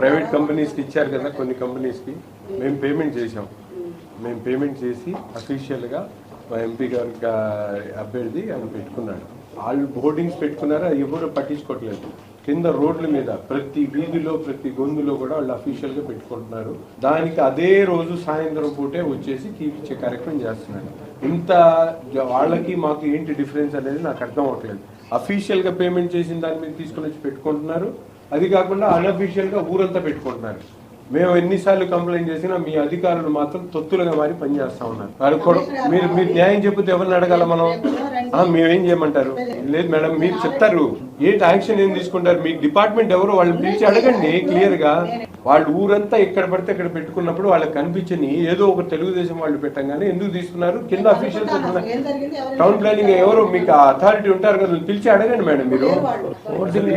Private కంపెనీస్కి ఇచ్చారు కదా కొన్ని కంపెనీస్కి. మేము పేమెంట్ చేసాం మేము పేమెంట్ చేసి అఫీషియల్గా మా ఎంపీ గారి అభ్యర్థి ఆయన పెట్టుకున్నాడు. వాళ్ళు హోర్డింగ్స్ పెట్టుకున్నారు అది ఎవరు పట్టించుకోవట్లేదు. కింద రోడ్ల మీద ప్రతి వీధిలో ప్రతి గొంతులో కూడా వాళ్ళు అఫీషియల్గా పెట్టుకుంటున్నారు. దానికి అదే రోజు సాయంత్రం పూటే వచ్చేసి తీపిచ్చే కార్యక్రమం చేస్తున్నాడు ఇంత వాళ్ళకి మాకు ఏంటి డిఫరెన్స్ అనేది నాకు అర్థం అవ్వట్లేదు. అఫీషియల్గా పేమెంట్ చేసిన దాని మీద తీసుకుని వచ్చి పెట్టుకుంటున్నారు. అది కాకుండా అన్అఫీషియల్గా ఊరంతా పెట్టుకుంటున్నారు. మేము ఎన్నిసార్లు కంప్లైంట్ చేసినా మీ అధికారులు మాత్రం తొత్తులుగా మారి పనిచేస్తా ఉన్నారు. కూడా మీరు మీరు న్యాయం చెప్పితే ఎవరిని అడగాల మనం? మేమేం చేయమంటారు? లేదు మేడం మీరు చెప్తారు. ఏంటి యాక్షన్ ఏం తీసుకుంటారు? మీ డిపార్ట్మెంట్ ఎవరు వాళ్ళని పిలిచి అడగండి క్లియర్గా వాళ్ళు ఊరంతా ఎక్కడ పడితే అక్కడ పెట్టుకున్నప్పుడు వాళ్ళకి కనిపించని ఏదో ఒక తెలుగుదేశం వాళ్ళు పెట్టంగానే ఎందుకు తీసుకున్నారు? కింద అఫీషియల్స్ టౌన్ ప్లానింగ్ ఎవరు మీకు అథారిటీ ఉంటారు కదా పిలిచి అడగండి మేడం మీరు.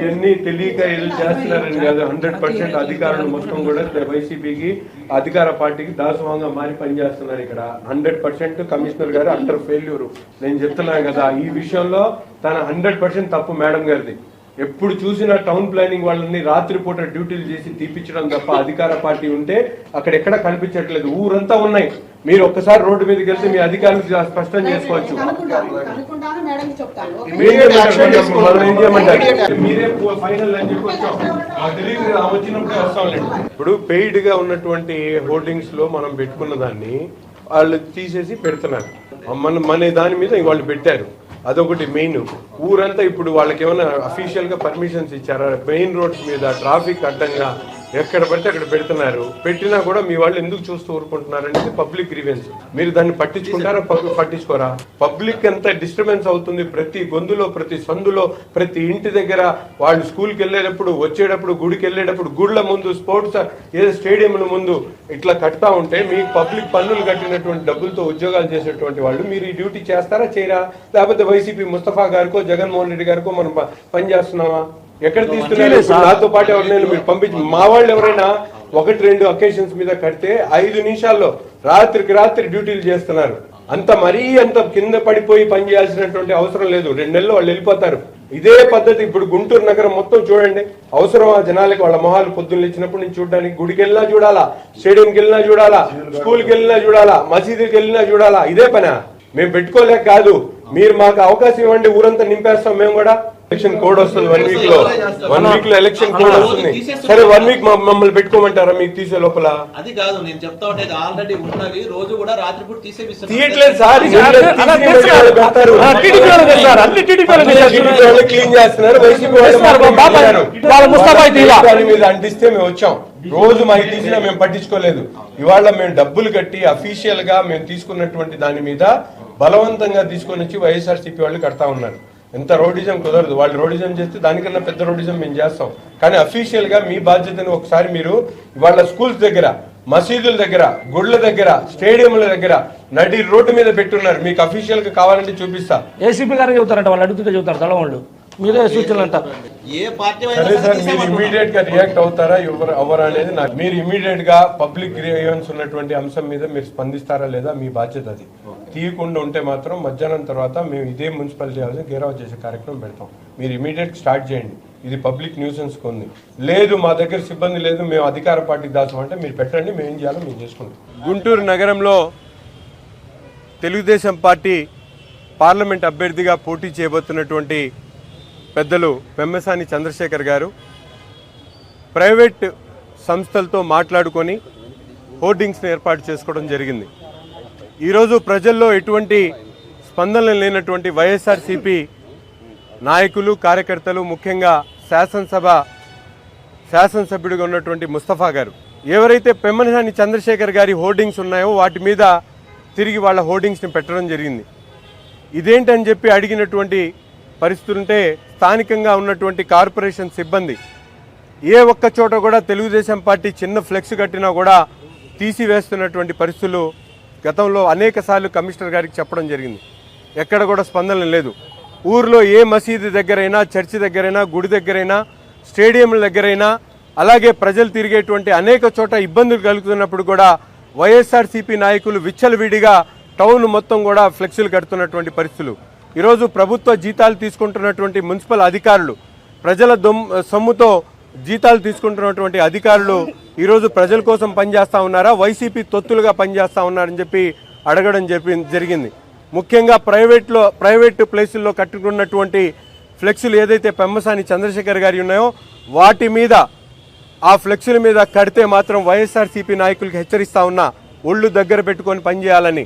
ఎన్ని తెలియక ఏదో చేస్తున్నారని కాదు హండ్రెడ్ పర్సెంట్ అధికారులు మొత్తం కూడా వైసీపీకి అధికార పార్టీకి దాసవంగా మారి పనిచేస్తున్నారు ఇక్కడ. హండ్రెడ్ పర్సెంట్ కమిషనర్ గారు అండర్ ఫెయిల్యూర్. నేను చెప్తున్నాను కదా ఈ విషయంలో తన హండ్రెడ్ పర్సెంట్ తప్పు మేడం గారిది. ఎప్పుడు చూసినా టౌన్ ప్లానింగ్ వాళ్ళని రాత్రిపూట డ్యూటీలు చేసి తీపించడం తప్ప అధికార పార్టీ ఉంటే అక్కడ ఎక్కడ కనిపించట్లేదు. ఊరంతా ఉన్నాయి. మీరు ఒక్కసారి రోడ్డు మీదకి వెళ్తే మీ అధికారులు స్పష్టం చేసుకోవచ్చు. ఇప్పుడు పెయిడ్గా ఉన్నటువంటి హోర్డింగ్స్లో మనం పెట్టుకున్న దాన్ని వాళ్ళు తీసేసి పెడుతున్నారు. మన మన దాని మీద వాళ్ళు పెట్టారు. అదొకటి మెయిన్. ఊరంతా ఇప్పుడు వాళ్ళకి ఏమైనా అఫీషియల్గా పర్మిషన్స్ ఇచ్చారా? మెయిన్ రోడ్స్ మీద ట్రాఫిక్ అడ్డంగా ఎక్కడ పడితే అక్కడ పెడుతున్నారు. పెట్టినా కూడా మీ వాళ్ళు ఎందుకు చూస్తూ ఊరుకుంటున్నారు అనేది పబ్లిక్ గ్రీవెన్స్. మీరు దాన్ని పట్టించుకుంటారా పట్టించుకోరా? పబ్లిక్ ఎంత డిస్టర్బెన్స్ అవుతుంది ప్రతి గొంతులో ప్రతి సందులో ప్రతి ఇంటి దగ్గర. వాళ్ళు స్కూల్కి వెళ్ళేటప్పుడు వచ్చేటప్పుడు గుడికి వెళ్ళేటప్పుడు గుళ్ళ ముందు స్పోర్ట్స్ ఏదో స్టేడియంల ముందు ఇట్లా కడతా ఉంటే మీకు పబ్లిక్ పన్నులు కట్టినటువంటి డబ్బులతో ఉద్యోగాలు చేసేటువంటి వాళ్ళు మీరు ఈ డ్యూటీ చేస్తారా చేయరా? లేకపోతే వైసీపీ ముస్తఫా గారికో జగన్మోహన్ రెడ్డి గారికో మనం పనిచేస్తున్నామా పని చేస్తున్నామా? ఎక్కడ తీసుకున్నారు నాతో పాటు ఎవరినైనా మీరు పంపించి మా వాళ్ళు ఎవరైనా ఒకటి రెండు అకేషన్స్ మీద కడితే ఐదు నిమిషాల్లో రాత్రికి రాత్రి డ్యూటీలు చేస్తున్నారు. అంత మరీ అంత కింద పడిపోయి పని చేయాల్సినటువంటి అవసరం లేదు. రెండు నెలలు వాళ్ళు వెళ్ళిపోతారు. ఇదే పద్ధతి ఇప్పుడు గుంటూరు నగరం మొత్తం చూడండి. అవసరమా జనాలకి వాళ్ళ మొహాలు పొద్దున్న ఇచ్చినప్పుడు నుంచి చూడడానికి గుడికి వెళ్ళినా చూడాలా స్టేడియంకి వెళ్ళినా చూడాలా స్కూల్కి వెళ్ళినా చూడాలా మసీదుకి వెళ్ళినా చూడాలా ఇదే పనా? మేము పెట్టుకోలేక కాదు. మీరు మాకు అవకాశం ఇవ్వండి ఊరంతా నింపేస్తాం మేము కూడా. ఎలక్షన్ కోడ్ వస్తుంది వన్ వీక్లో. వన్ వీక్లో ఎలక్షన్ కోడ్ వస్తుంది. సరే వన్ వీక్ మమ్మల్ని పెట్టుకోమంటారా మీకు తీసే లోపల? అది కాదు నేను చెప్తా ఉండేది ఆల్రెడీ ఉన్నవి. రోజు కూడా రాత్రిపూట తీసేపిస్తున్నారు తీయట్లేదు సార్. క్లీన్ చేస్తున్నారు. వైసీపీ వాళ్ళు మీద అంటిస్తే మేము వచ్చాం. రోజు మాకు తీసినా మేము పట్టించుకోలేదు. ఇవాళ మేము డబ్బులు కట్టి అఫీషియల్గా మేము తీసుకున్నటువంటి దాని మీద బలవంతంగా తీసుకొని వచ్చి వైఎస్ఆర్సీపీ వాళ్ళు కడతా ఉన్నారు. ఎంత రోడిజం కుదరదు. వాళ్ళు రోడిజం చేస్తే దానికన్నా పెద్ద రోడిజం మేము చేస్తాం. కానీ అఫీషియల్గా మీ బాధ్యతను ఒకసారి మీరు ఇవాళ స్కూల్స్ దగ్గర మసీదుల దగ్గర గుళ్ళ దగ్గర స్టేడియంల దగ్గర నడి రోడ్డు మీద పెట్టున్నారు. మీకు అఫీషియల్గా కావాలంటే చూపిస్తా. ఏసీపీ గారు చెబుతారంట వాళ్ళు అడుగుతుంటే చెబుతారు తల వాళ్ళు మీరే సూచనలు అంట ఏ పార్టీ అయినా సరే మీరు. ఇమీడియట్గా రియాక్ట్ అవుతారా ఎవరు అవరా అనేది నాకు మీరు ఇమీడియట్గా పబ్లిక్ గ్రీవెన్స్ ఉన్నటువంటి అంశం మీద మీరు స్పందిస్తారా లేదా? మీ బాధ్యత అది. తీయకుండా ఉంటే మాత్రం మధ్యాహ్నం తర్వాత మేము ఇదే మున్సిపాలిటీ హౌస్ గేరావ్ చేసే కార్యక్రమం పెడతాం. మీరు ఇమీడియట్ స్టార్ట్ చేయండి. ఇది పబ్లిక్ న్యూసెన్స్ ఉంది లేదు మా దగ్గర సిబ్బంది లేదు మేము అధికార పార్టీకి దాసం అంటే మీరు పెట్టండి మేము ఏం చేయాలో మేము చేసుకుంటాం. గుంటూరు నగరంలో తెలుగుదేశం పార్టీ పార్లమెంట్ అభ్యర్థిగా పోటీ చేయబోతున్నటువంటి పెద్దలు పెమ్మసాని చంద్రశేఖర్ గారు ప్రైవేట్ సంస్థలతో మాట్లాడుకొని హోర్డింగ్స్ని ఏర్పాటు చేసుకోవడం జరిగింది. ఈరోజు ప్రజల్లో ఎటువంటి స్పందన లేనటువంటి వైఎస్ఆర్సీపీ నాయకులు కార్యకర్తలు ముఖ్యంగా శాసనసభ శాసనసభ్యుడిగా ఉన్నటువంటి ముస్తఫా గారు. ఎవరైతే పెమ్మనసాని చంద్రశేఖర్ గారి హోర్డింగ్స్ ఉన్నాయో వాటి మీద తిరిగి వాళ్ళ హోర్డింగ్స్ని పెట్టడం జరిగింది. ఇదేంటని చెప్పి అడిగినటువంటి పరిస్థితులుంటే స్థానికంగా ఉన్నటువంటి కార్పొరేషన్ సిబ్బంది ఏ ఒక్క చోట కూడా తెలుగుదేశం పార్టీ చిన్న ఫ్లెక్స్ కట్టినా కూడా తీసివేస్తున్నటువంటి పరిస్థితులు గతంలో అనేక సార్లు కమిషనర్ గారికి చెప్పడం జరిగింది. ఎక్కడ కూడా స్పందన లేదు. ఊర్లో ఏ మసీదు దగ్గరైనా చర్చి దగ్గరైనా గుడి దగ్గరైనా స్టేడియంల దగ్గరైనా అలాగే ప్రజలు తిరిగేటువంటి అనేక చోట ఇబ్బందులు కలుగుతున్నప్పుడు కూడా వైఎస్ఆర్సీపీ నాయకులు విచ్చలవిడిగా టౌన్ మొత్తం కూడా ఫ్లెక్సీలు కడుతున్నటువంటి పరిస్థితులు. ఈరోజు ప్రభుత్వ జీతాలు తీసుకుంటున్నటువంటి మున్సిపల్ అధికారులు ప్రజల దొమ్ సొమ్ముతో జీతాలు తీసుకుంటున్నటువంటి అధికారులు ఈరోజు ప్రజల కోసం పనిచేస్తా ఉన్నారా? వైసీపీ తొత్తులుగా పనిచేస్తూ ఉన్నారని చెప్పి అడగడం చెప్పి జరిగింది. ముఖ్యంగా ప్రైవేట్లో ప్రైవేట్ ప్లేసుల్లో కట్టుకున్నటువంటి ఫ్లెక్సులు ఏదైతే పెమ్మసాని చంద్రశేఖర్ గారి ఉన్నాయో వాటి మీద ఆ ఫ్లెక్సుల మీద కడితే మాత్రం వైఎస్ఆర్సీపీ నాయకులకు హెచ్చరిస్తూ ఉన్నా ఒళ్ళు దగ్గర పెట్టుకొని పనిచేయాలని.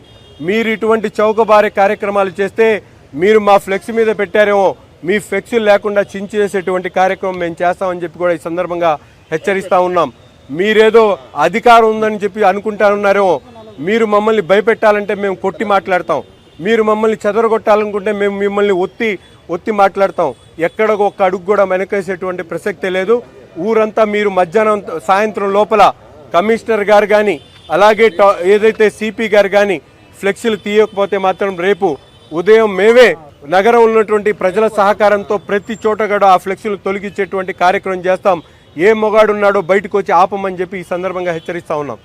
మీరు ఇటువంటి చౌకబారే కార్యక్రమాలు చేస్తే మీరు మా ఫ్లెక్స్ మీద పెట్టారేమో మీ ఫ్లెక్సీలు లేకుండా చించేసేటువంటి కార్యక్రమం మేము చేస్తామని చెప్పి కూడా ఈ సందర్భంగా హెచ్చరిస్తూ ఉన్నాం. మీరేదో అధికారం ఉందని చెప్పి అనుకుంటానున్నారేమో మీరు మమ్మల్ని భయపెట్టాలంటే మేము కొట్టి మాట్లాడతాం. మీరు మమ్మల్ని చెదరగొట్టాలనుకుంటే మేము మిమ్మల్ని ఒత్తి ఒత్తి మాట్లాడతాం. ఎక్కడ ఒక్క అడుగు కూడా వెనకేసేటువంటి ప్రసక్తే లేదు. ఊరంతా మీరు మధ్యాహ్నం సాయంత్రం లోపల కమిషనర్ గారు కానీ అలాగే టా- ఏదైతే సిపి గారు కానీ ఫ్లెక్సీలు తీయకపోతే మాత్రం రేపు ఉదయం మేమే నగరం ఉన్నటువంటి ప్రజల సహకారంతో ప్రతి చోట కూడా ఆ ఫ్లెక్సీలు తొలగించేటువంటి కార్యక్రమం చేస్తాం. ఏ మొగాడున్నాడో బయటకు వచ్చి ఆపమని చెప్పి ఈ సందర్భంగా హెచ్చరిస్తా ఉన్నాం.